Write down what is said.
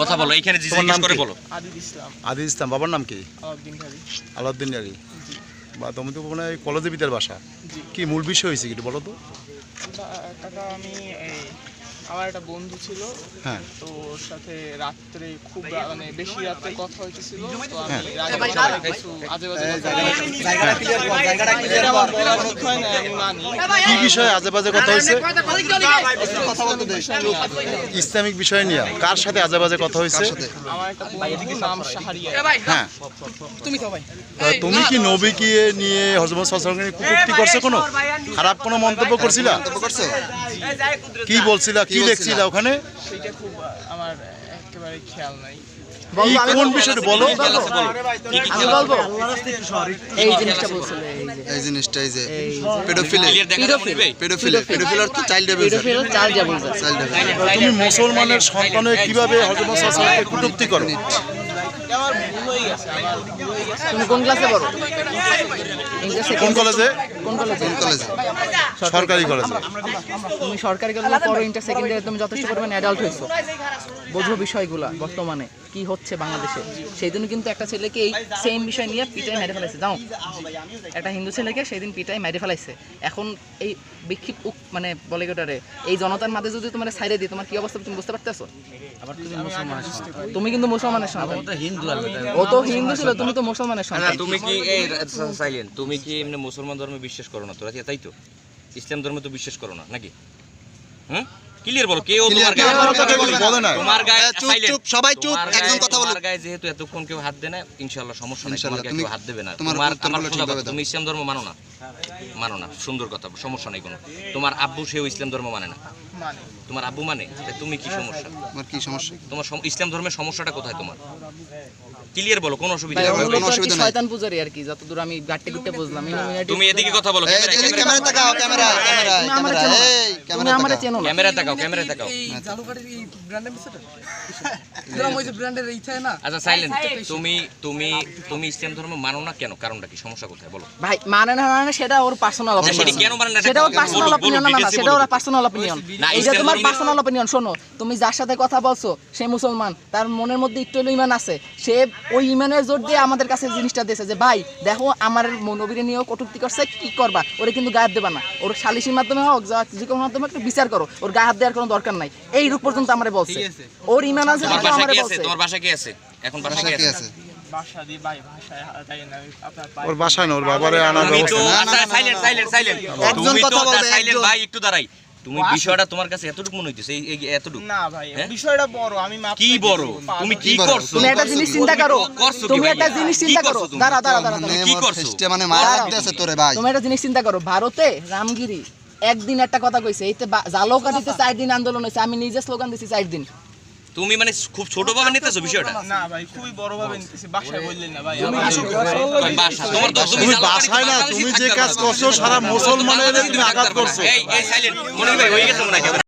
কথা বলো তোমার নাম জিজ্ঞেস করে বলো। আদিল ইসলাম। আদিল ইসলাম বাবার নাম কি? আলাউদ্দিন ভাই আলাউদ্দিন আলী বা তুমি তো মনে হয় কলেজে বিদ্যার বাসা। কি মূল বিষয় হয়েছে কি বলো তো? কাকা আমি এই আমার একটা বন্ধু ছিল হ্যাঁ তো ওর সাথে রাত্রে খুব মানে বেশি রাত্রে কথা হইতেছিল তো হ্যাঁ। আমি রাগে মাথায় কিছু আজে বাজে কি বিষয়ে আজে বাজে কথা হয়েছে ইসলামিক বিষয় নিয়ে কার সাথে আজে বাজে কথা হয়েছে আমার একটা বন্ধু নাম শাহরিয়া হ্যাঁ তুমি তো ভাই তা তুমি কি নবীকে নিয়ে হজরত সাল্লামকে নিয়ে কুটুক্তি করছ কোনো খারাপ কোনো মন্তব্য করছিলা করছ কি বলছিলা কি লিখছিলা ওখানে? সেটা খুব আমার একেবারে খেয়াল নাই। কোন বিষয়টা বলো? কি কি আমি বলব? এই জিনিসটা বলছিল এই যে জিনিসটা এই যে পেডোফিলে। ক্লিয়ার দেখা যাবে Pedophile. বলবে? পেডোফিলে পেডোফিল অর্থ child abuser pedophile child abuser তুমি মুসলমানের সন্তানের কীভাবে হজরত সাল্লামকে কুটুক্তি করো? এটা আমার ভুল হয়ে গেছে আমার ভুল হয়ে গেছে। তুমি কোন ক্লাসে পড়ো? কোন কলেজে কোন কলেজে সরকারি কলেজে তুমি সরকারি কলেজে পড়ো ইন্টার সেকেন্ড ইয়ারে তুমি যথেষ্ট পরিমাণে অ্যাডাল্ট হয়েছো। বোঝো বিষয়গুলো বর্তমানে কি হচ্ছে বাংলাদেশে। সেই দিন কিন্তু একটা ছেলেকে এই সেম বিষয় নিয়ে পিটাই মেরে ফেলাইছে। যাও। একটা হিন্দু ছেলেকে সেই দিন পিটাই মেরে ফেলাইছে। এখন এই বিক্ষিপ উক- মানে বলে এই জনতার মাঝে যদি তোমার সাইডে দিই তোমার কি অবস্থা তুমি বুঝতে পারতেছো? তুমি কিন্তু মুসলমানের সন্তান। ও তো হিন্দু ছিল তুমি তো মুসলমানের সন্তান। তুমি কি তুমি কি এমনি মুসলমান ধর্মে বিশ্বাস করো না তোরা। কি তাই তো? ইসলাম ধর্মে তো বিশ্বাস করো না, নাকি? হুম ক্লিয়ার বলো কেউ তোমার Clear, গায়ে clear, বলো তো, বলে না। তোমার গায়ে চুপ, চুপ, সবাই চুপ, তোমার কথা বলো। তোমার গায়ে যেহেতু এতক্ষণ কেউ হাত দেয় না ইনশাআল্লাহ সমস্যা নেই তোমার কেউ হাত দেবে না। তোমার আমার। তুমি ইসলাম ধর্ম মানো না? মানো না সুন্দর কথা সমস্যা নেই কোনো। তোমার আব্বু সেও ইসলাম ধর্ম মানে না। মানে তোমার আব্বু মানে? তুমি কি সমস্যা? তোমার কি সমস্যা? তোমার ইসলাম ধর্মের সমস্যাটা কোথায় তোমার? ক্লিয়ার বলো কোনো অসুবিধা নেই। ওগুলো কোনো আর কি অসুবিধা নাই। শয়তান পূজারি আর কি যতদূর আমি গাট্টে গুট্টে বুঝলাম তুমি এদিকে কথা বলো ক্যামেরা এদিকে ক্যামেরা তাকাও ক্যামেরা ক্যামেরা তুমি এই তুমি ক্যামেরা আমারে তাকাও চেনো না ক্যামেরা তাকাও ক্যামেরা আচ্ছা সাইলেন্ট তুমি তুমি তুমি ইসলাম ধর্ম মানো না কেন? কারণটা কি? সমস্যা কোথায়? বলো। ভাই মানে না মানে সেটা ওর পার্সোনাল সেটা কেন মানে না? সেটা ওর পার্সোনাল অপিনিয়ন না না সেটা ওর পার্সোনাল অপিনিয়ন এই যে তোমার পার্সোনাল অপিনিয়ন শোনো তুমি যার সাথে কথা বলছো সে মুসলমান তার মনের মধ্যে একটু ইমান আছে। সে ওই ইমানের জোর দিয়ে আমাদের কাছে জিনিসটা দিয়েছে যে ভাই দেখো আমার নবীরে নিয়েও কটূক্তি করছে কি করবা? ওরে কিন্তু গায়ে দেবা না। ওর সালিশির মাধ্যমে হোক যা যে কোনো মাধ্যমে একটু বিচার করো। ওর গায়ে দেওয়ার কোনো দরকার নাই এই রূপ পর্যন্ত আমারে বলছে ওর ইমান আছে দেখে আমারে কি আছে বলছে তোমার বাসা কি আছে এখন বাসা ভাষা কি আছে ওর বাসায় না ওর বাবারে আনার ব্যবস্থা সাইলেন্ট সাইলেন্ট সাইলেন্ট একজন কথা বলবে, একজন। ভাই একটু দাঁড়াই তুমি বিষয়টা তোমার কাছে এতটুকু মনে হইতেছে এই- এতটুকু না ভাই হ্যাঁ? বিষয়টা বড় আমি কি বড় তুমি কি করছ তুমি একটা জিনিস চিন্তা করো তুমি একটা জিনিস চিন্তা করো? দাঁড়া দাঁড়া দাঁড়া মানে কি করছ? মানে মারা দাঁড়াও। দিতেছে তোরে ভাই তুমি একটা জিনিস চিন্তা করো ভারতে রামগিরি একদিন একটা কথা কইছে এইতে জালকাঠিতে চার দিন আন্দোলন হয়েছে আমি নিজে স্লোগান দিছি চার দিন। তুমি মানে খুব ছোট ভাবে নিতেছো বিষয়টা? না ভাই খুবই বড় ভাবে নিতেছি বাসায় বললেন না ভাই বাসা তোমার তো তুমি বাসায় না তুমি যে কাজ করছ সারা মুসলমানের তুমি আঘাত করছ। এই এই সাইলেন্ট মনে ভাই হয়ে গেছে মনে